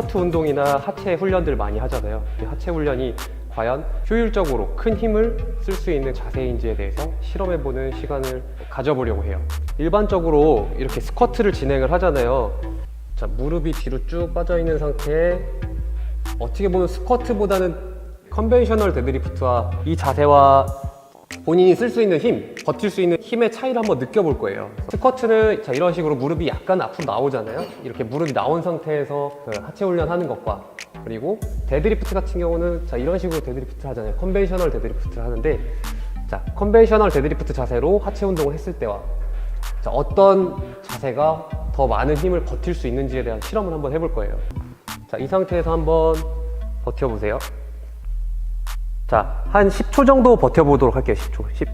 스쿼트 운동이나 하체 훈련들 많이 하잖아요. 이 하체 훈련이 과연 효율적으로 큰 힘을 쓸 수 있는 자세인지에 대해서 실험해보는 시간을 가져보려고 해요. 일반적으로 이렇게 스쿼트를 진행을 하잖아요. 자, 무릎이 뒤로 쭉 빠져 있는 상태에 어떻게 보면 스쿼트보다는 컨벤셔널 데드리프트와 이 자세와 본인이 쓸 수 있는 힘, 버틸 수 있는 힘의 차이를 한번 느껴볼 거예요. 스쿼트는 자, 이런 식으로 무릎이 약간 앞으로 나오잖아요. 이렇게 무릎이 나온 상태에서 그 하체 훈련하는 것과 그리고 데드리프트 같은 경우는 자, 이런 식으로 데드리프트 하잖아요. 컨벤셔널 데드리프트를 하는데 자, 컨벤셔널 데드리프트 자세로 하체 운동을 했을 때와 자, 어떤 자세가 더 많은 힘을 버틸 수 있는지에 대한 실험을 한번 해볼 거예요. 자, 이 상태에서 한번 버텨보세요. 자, 한 10초 정도 버텨보도록 할게요. 10초. 10.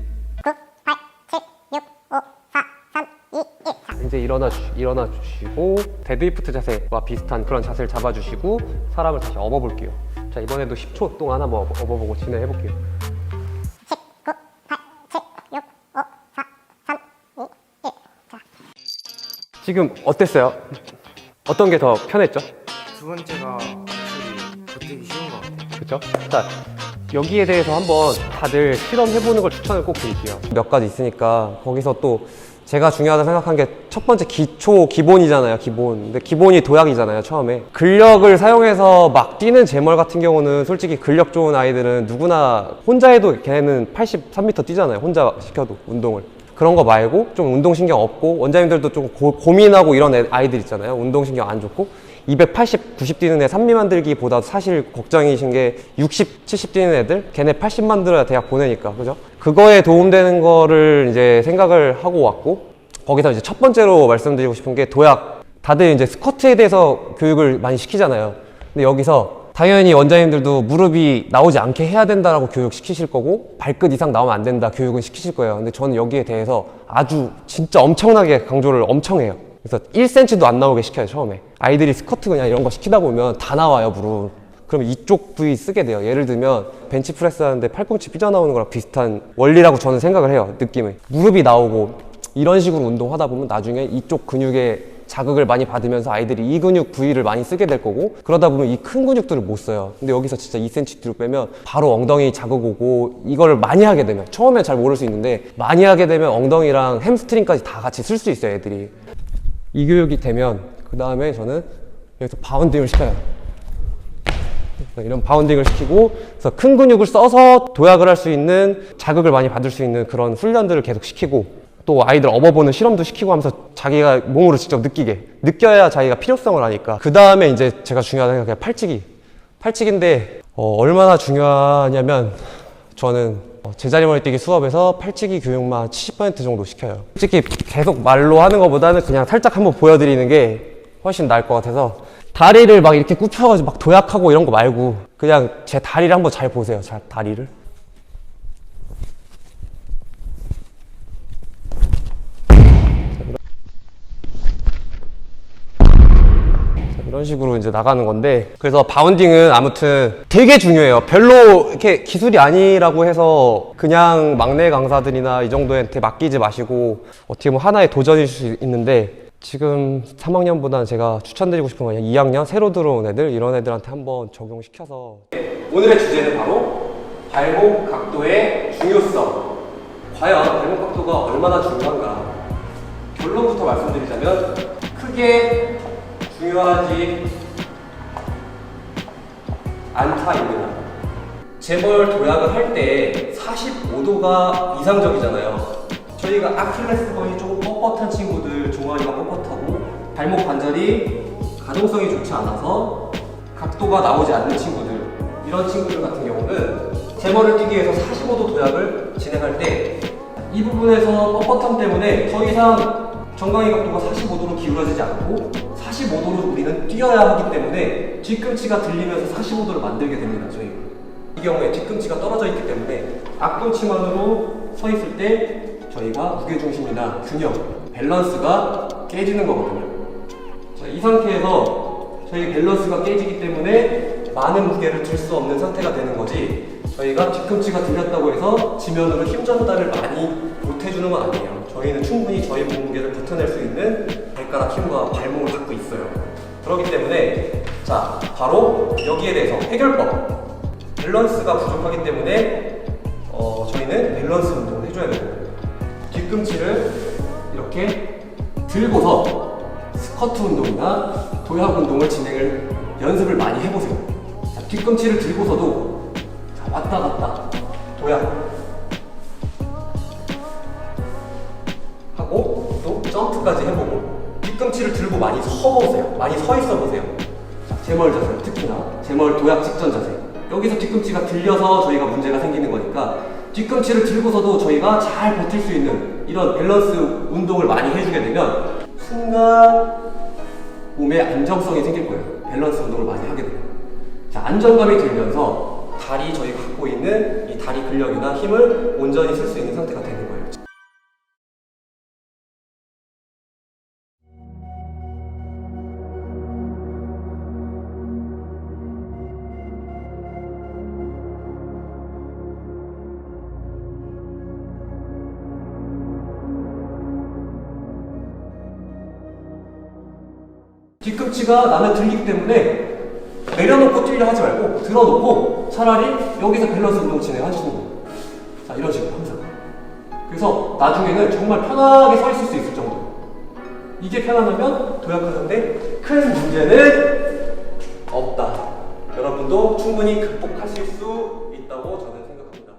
9, 8, 7, 6, 5, 4, 3, 2, 1. 자, 이제 일어나, 주, 일어나 주시고, 데드리프트 자세와 비슷한 그런 자세를 잡아주시고, 사람을 다시 업어볼게요. 자, 이번에도 10초 동안 한번 업어- 업어보고 진행해볼게요. 10, 9, 8, 7, 6, 5, 4, 3, 2, 1. 자, 지금 어땠어요? 어떤 게 더 편했죠? 두 번째가 확실히 버티기 쉬운 것 같아요. 그렇죠? 자, 여기에 대해서 한번 다들 실험해보는 걸 추천을 꼭 드릴게요. 몇 가지 있으니까 거기서 또 제가 중요하다 생각한 게 첫 번째 기초 기본이잖아요, 기본. 근데 기본이 도약이잖아요, 처음에. 근력을 사용해서 막 뛰는 제멀 같은 경우는 솔직히 근력 좋은 아이들은 누구나 혼자 해도 걔네는 83m 뛰잖아요, 혼자 시켜도 운동을. 그런 거 말고 좀 운동신경 없고 원장님들도 좀 고, 고민하고 이런 애- 아이들 있잖아요. 운동신경 안 좋고 280, 90 뛰는 애 3미 만들기보다 사실 걱정이신 게 60, 70 뛰는 애들 걔네 80 만들어야 대학 보내니까 그죠? 그거에 도움되는 거를 이제 생각을 하고 왔고 거기서 이제 첫 번째로 말씀드리고 싶은 게 도약 다들 이제 스쿼트에 대해서 교육을 많이 시키잖아요. 근데 여기서 당연히 원장님들도 무릎이 나오지 않게 해야 된다라고 교육 시키실 거고 발끝 이상 나오면 안 된다 교육은 시키실 거예요. 근데 저는 여기에 대해서 아주 진짜 엄청나게 강조를 엄청 해요. 그래서 1cm도 안 나오게 시켜요 처음에. 아이들이 스쿼트 그냥 이런 거 시키다 보면 다 나와요 무릎. 그럼 이쪽 부위 쓰게 돼요. 예를 들면 벤치프레스 하는데 팔꿈치 삐져나오는 거랑 비슷한 원리라고 저는 생각을 해요. 느낌을. 무릎이 나오고 이런 식으로 운동하다 보면 나중에 이쪽 근육에 자극을 많이 받으면서 아이들이 이 근육 부위를 많이 쓰게 될 거고 그러다 보면 이 큰 근육들을 못 써요. 근데 여기서 진짜 2cm 뒤로 빼면 바로 엉덩이 자극 오고 이거를 많이 하게 되면 처음에 잘 모를 수 있는데 많이 하게 되면 엉덩이랑 햄스트링까지 다 같이 쓸 수 있어요, 애들이. 이 교육이 되면 그 다음에 저는 여기서 바운딩을 시켜요. 이런 바운딩을 시키고 그래서 큰 근육을 써서 도약을 할 수 있는 자극을 많이 받을 수 있는 그런 훈련들을 계속 시키고 또 아이들 업어보는 실험도 시키고 하면서 자기가 몸으로 직접 느끼게 느껴야 자기가 필요성을 아니까 그 다음에 이제 제가 중요하다는 게 팔찌기 팔찌기인데 어, 얼마나 중요하냐면 저는 어, 제자리 머리 뛰기 수업에서 팔찌기 교육만 70% 정도 시켜요 솔직히 계속 말로 하는 것보다는 그냥 살짝 한번 보여드리는 게 훨씬 나을 것 같아서 다리를 막 이렇게 굽혀가지고 막 도약하고 이런 거 말고 그냥 제 다리를 한번 잘 보세요. 잘 다리를. 이런 식으로 이제 나가는 건데 그래서 바운딩은 아무튼 되게 중요해요. 별로 이렇게 기술이 아니라고 해서 그냥 막내 강사들이나 이 정도한테 맡기지 마시고 어떻게 보면 하나의 도전일 수 있는데 지금 3학년보다는 제가 추천드리고 싶은 건 그냥 2학년 새로 들어온 애들 이런 애들한테 한번 적용시켜서. 오늘의 주제는 바로 발목 각도의 중요성. 과연 발목 각도가 얼마나 중요한가? 결론부터 말씀드리자면 크게 중요하지 않다입니다 재벌 도약을 할 때 45도가 이상적이잖아요. 저희가 아킬레스건이 조금 뻣뻣한 친구들, 종아리가 뻣뻣하고 발목 관절이 가동성이 좋지 않아서 각도가 나오지 않는 친구들 이런 친구들 같은 경우는 재벌을 뛰기 위해서 45도 도약을 진행할 때 이 부분에서 뻣뻣함 때문에 더 이상 정강이 각도가 45도로 기울어지지 않고 45도로 우리는 뛰어야 하기 때문에 뒤꿈치가 들리면서 45도를 만들게 됩니다. 저희가. 이 경우에 뒤꿈치가 떨어져 있기 때문에 앞꿈치만으로 서 있을 때 저희가 무게중심이나 균형, 밸런스가 깨지는 거거든요. 자, 이 상태에서 저희 밸런스가 깨지기 때문에 많은 무게를 들수 없는 상태가 되는 거지 저희가 뒤꿈치가 들렸다고 해서 지면으로 힘 전달을 많이 못 해주는 건 아니에요. 저희는 충분히 저희 몸무게를 버텨낼 수 있는 발가락 힘과 발목을 갖고 있어요. 그렇기 때문에 자 바로 여기에 대해서 해결법 밸런스가 부족하기 때문에 어, 저희는 밸런스 운동을 해줘야 되고 뒤꿈치를 이렇게 들고서 스쿼트 운동이나 도약 운동을 진행을 연습을 많이 해보세요. 자, 뒤꿈치를 들고서도 자, 왔다 갔다 도약 하고 또 점프까지 해보고 뒤꿈치를 들고 많이 서보세요. 많이 서 있어 보세요. 자, 제멀 자세 특히나 제멀 도약 직전 자세. 여기서 뒤꿈치가 들려서 저희가 문제가 생기는 거니까 뒤꿈치를 들고서도 저희가 잘 버틸 수 있는 이런 밸런스 운동을 많이 해주게 되면 순간 몸에 안정성이 생길 거예요. 밸런스 운동을 많이 하게 돼요. 자, 안정감이 들면서 다리 저희가 갖고 있는 이 다리 근력이나 힘을 온전히 쓸 수 있는 상태가 되는 거예요. 뒤꿈치가 나는 들리기 때문에 내려놓고 뛰려 하지 말고 들어놓고 차라리 여기서 밸런스 운동 진행하시는 거예요. 자, 이런 식으로 항상. 그래서 나중에는 정말 편하게 서 있을 수 있을 정도. 이게 편안하면 도약하는데 큰 문제는 없다. 여러분도 충분히 극복하실 수 있다고 저는 생각합니다.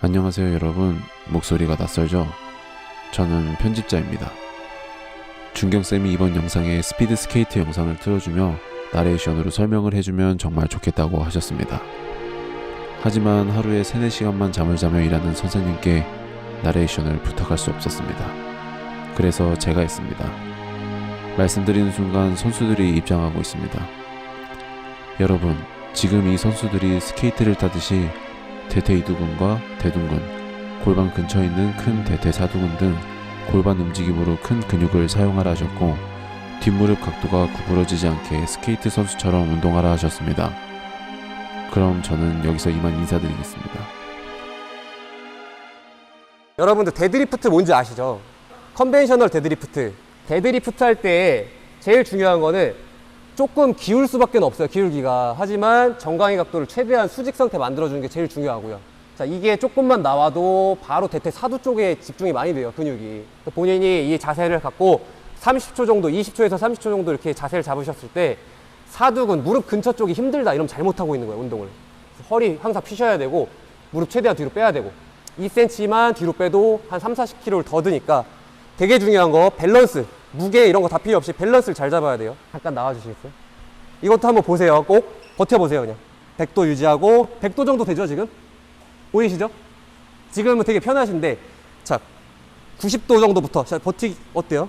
안녕하세요 여러분 목소리가 낯설죠? 저는 편집자입니다. 준경쌤이 이번 영상에 스피드 스케이트 영상을 틀어주며 나레이션으로 설명을 해주면 정말 좋겠다고 하셨습니다. 하지만 하루에 3, 4시간만 잠을 자며 일하는 선생님께 나레이션을 부탁할 수 없었습니다. 그래서 제가 했습니다. 말씀드리는 순간 선수들이 입장하고 있습니다. 여러분, 지금 이 선수들이 스케이트를 타듯이 대퇴 이두근과 대둔근, 골반 근처에 있는 큰 대퇴 사두근 등 골반 움직임으로 큰 근육을 사용하라 하셨고 뒷무릎 각도가 구부러지지 않게 스케이트 선수처럼 운동하라 하셨습니다. 그럼 저는 여기서 이만 인사드리겠습니다. 여러분들 데드리프트 뭔지 아시죠? 컨벤셔널 데드리프트. 데드리프트 할 때 제일 중요한 거는 조금 기울 수밖에 없어요. 기울기가. 하지만 정강이 각도를 최대한 수직 상태 만들어주는 게 제일 중요하고요. 자, 이게 조금만 나와도 바로 대퇴 사두 쪽에 집중이 많이 돼요. 근육이. 본인이 이 자세를 갖고 30초 정도, 20초에서 30초 정도 이렇게 자세를 잡으셨을 때 사두근, 무릎 근처 쪽이 힘들다 이러면 잘못하고 있는 거예요. 운동을. 허리 항상 피셔야 되고 무릎 최대한 뒤로 빼야 되고 2cm만 뒤로 빼도 한 3, 40kg를 더 드니까 되게 중요한 거 밸런스 무게 이런 거 다 필요 없이 밸런스를 잘 잡아야 돼요 잠깐 나와 주시겠어요? 이것도 한번 보세요 꼭 버텨 보세요 그냥 100도 유지하고 100도 정도 되죠 지금? 보이시죠? 지금은 되게 편하신데 자 90도 정도부터 자 버티기 어때요?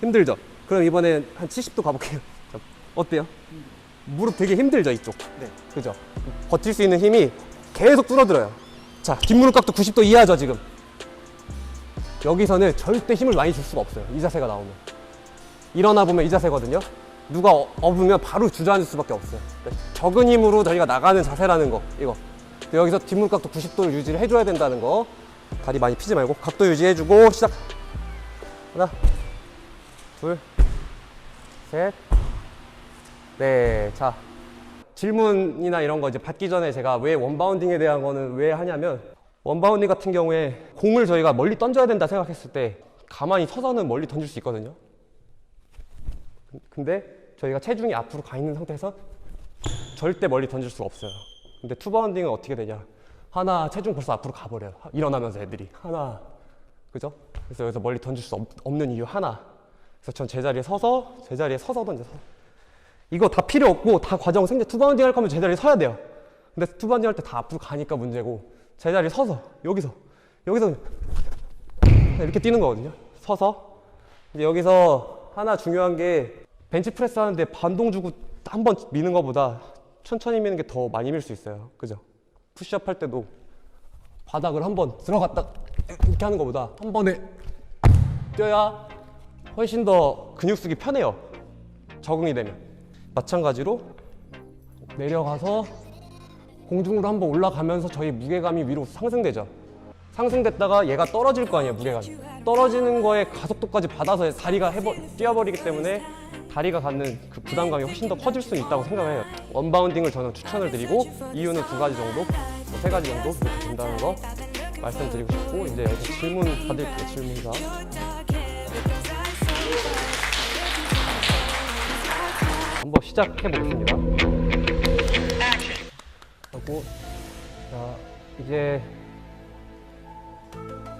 힘들죠? 그럼 이번엔 한 70도 가볼게요 자, 어때요? 무릎 되게 힘들죠 이쪽 네 그죠? 버틸 수 있는 힘이 계속 줄어들어요 자 뒷무릎 각도 90도 이하죠 지금 여기서는 절대 힘을 많이 줄 수가 없어요 이 자세가 나오면 일어나 보면 이 자세거든요 누가 어- 업으면 바로 주저앉을 수밖에 없어요 그러니까 적은 힘으로 저희가 나가는 자세라는 거 이거 여기서 뒷무릎 각도 90도를 유지를 해줘야 된다는 거. 다리 많이 피지 말고 각도 유지해주고 시작. 하나 둘셋넷자. 질문이나 이런 거 이제 받기 전에 제가 왜 원바운딩에 대한 거는 왜 하냐면 원바운딩 같은 경우에 공을 저희가 멀리 던져야 된다 생각했을 때 가만히 서서는 멀리 던질 수 있거든요. 근데 저희가 체중이 앞으로 가 있는 상태에서 절대 멀리 던질 수가 없어요. 근데 투바운딩은 어떻게 되냐? 하나 체중 벌써 앞으로 가버려요. 하- 일어나면서 애들이 하나 그죠? 그래서 여기서 멀리 던질 수 없, 없는 이유 하나. 그래서 전 제자리에 서서 제자리에 서서 던져서 이거 다 필요 없고 다 과정 생략 투바운딩 할 거면 제자리에 서야 돼요. 근데 투바운딩 할 때 다 앞으로 가니까 문제고 제자리에 서서 여기서 여기서 이렇게 뛰는 거거든요. 서서 이제 여기서 하나 중요한 게 벤치 프레스 하는데 반동 주고 한 번 미는 것보다 천천히 미는 게 더 많이 밀 수 있어요. 그죠? 푸시업 할 때도 바닥을 한 번 들어갔다 이렇게 하는 것보다 한 번에 뛰어야 훨씬 더 근육 쓰기 편해요. 적응이 되면. 마찬가지로 내려가서 공중으로 한번 올라가면서 저희 무게감이 위로 상승되죠. 상승됐다가 얘가 떨어질 거 아니에요 무게가 떨어지는 거에 가속도까지 받아서 다리가 해버, 뛰어버리기 때문에 다리가 갖는 그 부담감이 훨씬 더 커질 수는 있다고 생각해요. 원바운딩을 저는 추천을 드리고 이유는 두 가지 정도 뭐세 가지 정도 이렇게 된다는 거 말씀드리고 싶고 이제 여기서 질문 받을게요 질문사. 한번 시작해 보겠습니다. 하고 자 이제 자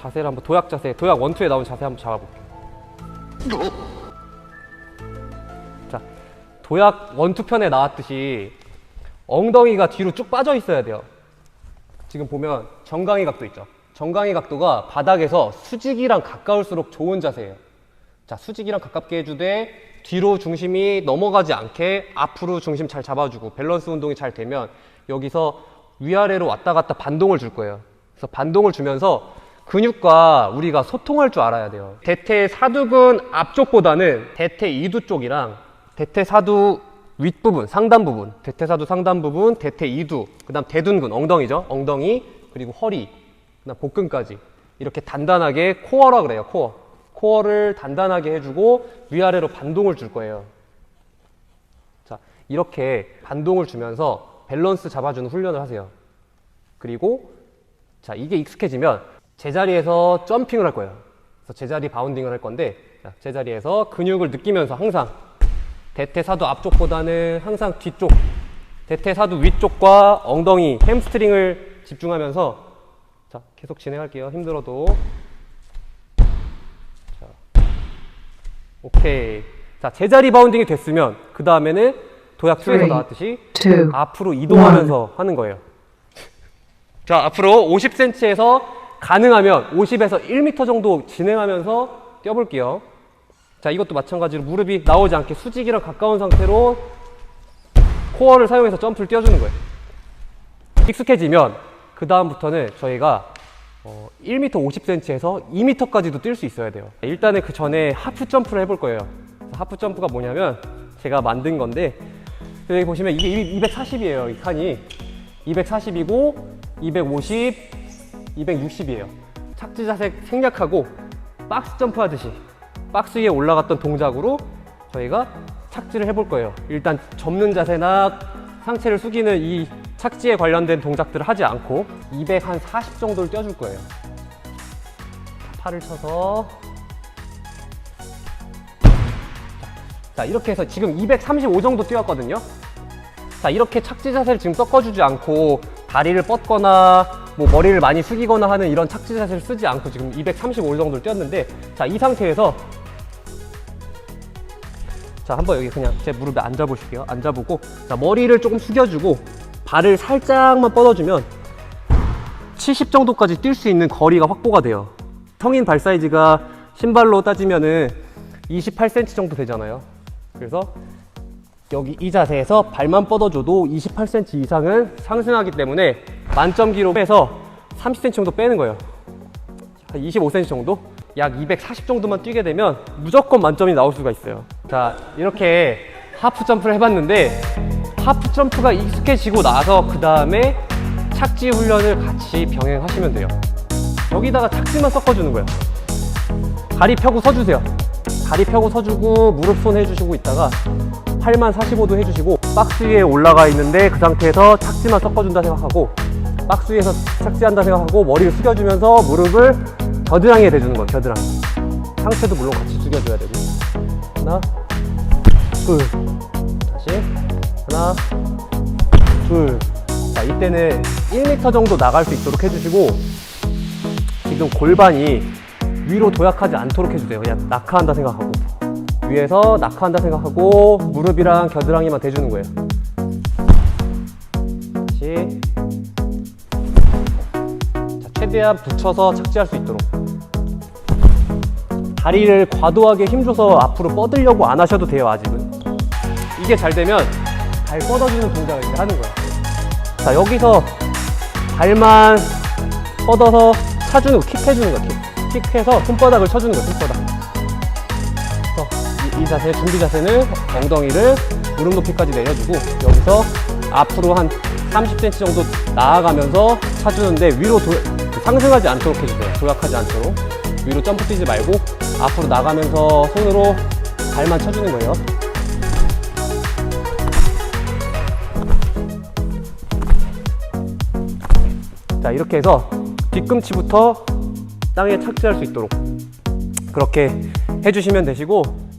자세를 한번 도약 자세 도약 원투에 나온 자세 한번 잡아볼게요. 자 도약 원투 편에 나왔듯이 엉덩이가 뒤로 쭉 빠져 있어야 돼요. 지금 보면 정강이 각도 있죠? 정강이 각도가 바닥에서 수직이랑 가까울수록 좋은 자세예요. 자 수직이랑 가깝게 해주되 뒤로 중심이 넘어가지 않게 앞으로 중심 잘 잡아주고 밸런스 운동이 잘 되면 여기서 위아래로 왔다 갔다 반동을 줄 거예요. 그래서 반동을 주면서 근육과 우리가 소통할 줄 알아야 돼요. 대퇴 사두근 앞쪽보다는 대퇴 이두 쪽이랑 대퇴 사두 윗부분, 상단 부분, 대퇴 사두 상단 부분, 대퇴 이두, 그다음 대둔근 엉덩이죠. 엉덩이 그리고 허리, 그다음 복근까지 이렇게 단단하게 코어라 그래요. 코어. 코어를 단단하게 해주고 위아래로 반동을 줄 거예요. 자, 이렇게 반동을 주면서 밸런스 잡아주는 훈련을 하세요. 그리고 자, 이게 익숙해지면 제자리에서 점핑을 할 거예요. 그래서 제자리 바운딩을 할 건데 자, 제자리에서 근육을 느끼면서 항상 대퇴사두 앞쪽보다는 항상 뒤쪽 대퇴사두 위쪽과 엉덩이 햄스트링을 집중하면서 자, 계속 진행할게요. 힘들어도 오케이. 자, 제자리 바운딩이 됐으면 그 다음에는 도약 2에서 Three, 나왔듯이 two, 앞으로 이동하면서 하는 거예요. 자, 앞으로 50cm에서 가능하면 50에서 1m 정도 진행하면서 뛰어볼게요. 자, 이것도 마찬가지로 무릎이 나오지 않게 수직이랑 가까운 상태로 코어를 사용해서 점프를 뛰어주는 거예요. 익숙해지면 그 다음부터는 저희가 어, 1m 50cm에서 2m까지도 뛸 수 있어야 돼요. 일단은 그 전에 하프 점프를 해볼 거예요. 하프 점프가 뭐냐면 제가 만든 건데 여기 보시면 이게 240이에요. 이 칸이 240이고 250, 260이에요. 착지 자세 생략하고 박스 점프 하듯이 박스 위에 올라갔던 동작으로 저희가 착지를 해볼 거예요. 일단 접는 자세나 상체를 숙이는 이 착지에 관련된 동작들을 하지 않고 240 정도를 뛰어줄 거예요. 팔을 쳐서 자 이렇게 해서 지금 235 정도 뛰었거든요. 자 이렇게 착지 자세를 지금 섞어주지 않고 다리를 뻗거나 뭐 머리를 많이 숙이거나 하는 이런 착지 자세를 쓰지 않고 지금 235 정도를 뛰었는데 자 이 상태에서 자 한번 여기 그냥 제 무릎에 앉아 보실게요. 앉아 보고 자 머리를 조금 숙여주고 발을 살짝만 뻗어주면 70 정도까지 뛸 수 있는 거리가 확보가 돼요. 성인 발 사이즈가 신발로 따지면은 28cm 정도 되잖아요. 그래서 여기 이 자세에서 발만 뻗어줘도 28cm 이상은 상승하기 때문에 만점 기록에서 30cm 정도 빼는 거예요 한 25cm 정도? 약 240 정도만 뛰게 되면 무조건 만점이 나올 수가 있어요. 자, 이렇게 하프 점프를 해봤는데 하프 점프가 익숙해지고 나서 그 다음에 착지 훈련을 같이 병행하시면 돼요. 여기다가 착지만 섞어주는 거예요. 다리 펴고 서주세요. 다리 펴고 서주고 무릎 손 해주시고 있다가 팔만 45도 해주시고 박스 위에 올라가 있는데 그 상태에서 착지만 섞어준다 생각하고 박스 위에서 착지한다 생각하고 머리를 숙여주면서 무릎을 겨드랑이에 대주는 거예요 겨드랑이. 상체도 물론 같이 숙여줘야 되고. 하나 둘. 다시. 하나 둘 자 이때는 1m 정도 나갈 수 있도록 해주시고 지금 골반이 위로 도약하지 않도록 해주세요. 그냥 낙하한다 생각하고 위에서 낙하한다 생각하고 무릎이랑 겨드랑이만 대주는 거예요. 다시 자, 최대한 붙여서 착지할 수 있도록. 다리를 과도하게 힘줘서 앞으로 뻗으려고 안 하셔도 돼요 아직은. 이게 잘 되면 발 뻗어주는 동작을 이제 하는 거야 자 여기서 발만 뻗어서 차주는 거, 킥해주는 거야 킥. 킥해서 손바닥을 쳐주는 거야 손바닥 자세 준비 자세는 엉덩이를 무릎 높이까지 내려주고 여기서 앞으로 한 30cm 정도 나아가면서 차주는데 위로 도- 상승하지 않도록 해주세요. 도약하지 않도록. 위로 점프 뛰지 말고 앞으로 나가면서 손으로 발만 쳐주는 거예요. 자, 이렇게 해서 뒤꿈치부터 땅에 착지할 수 있도록 그렇게 해주시면 되시고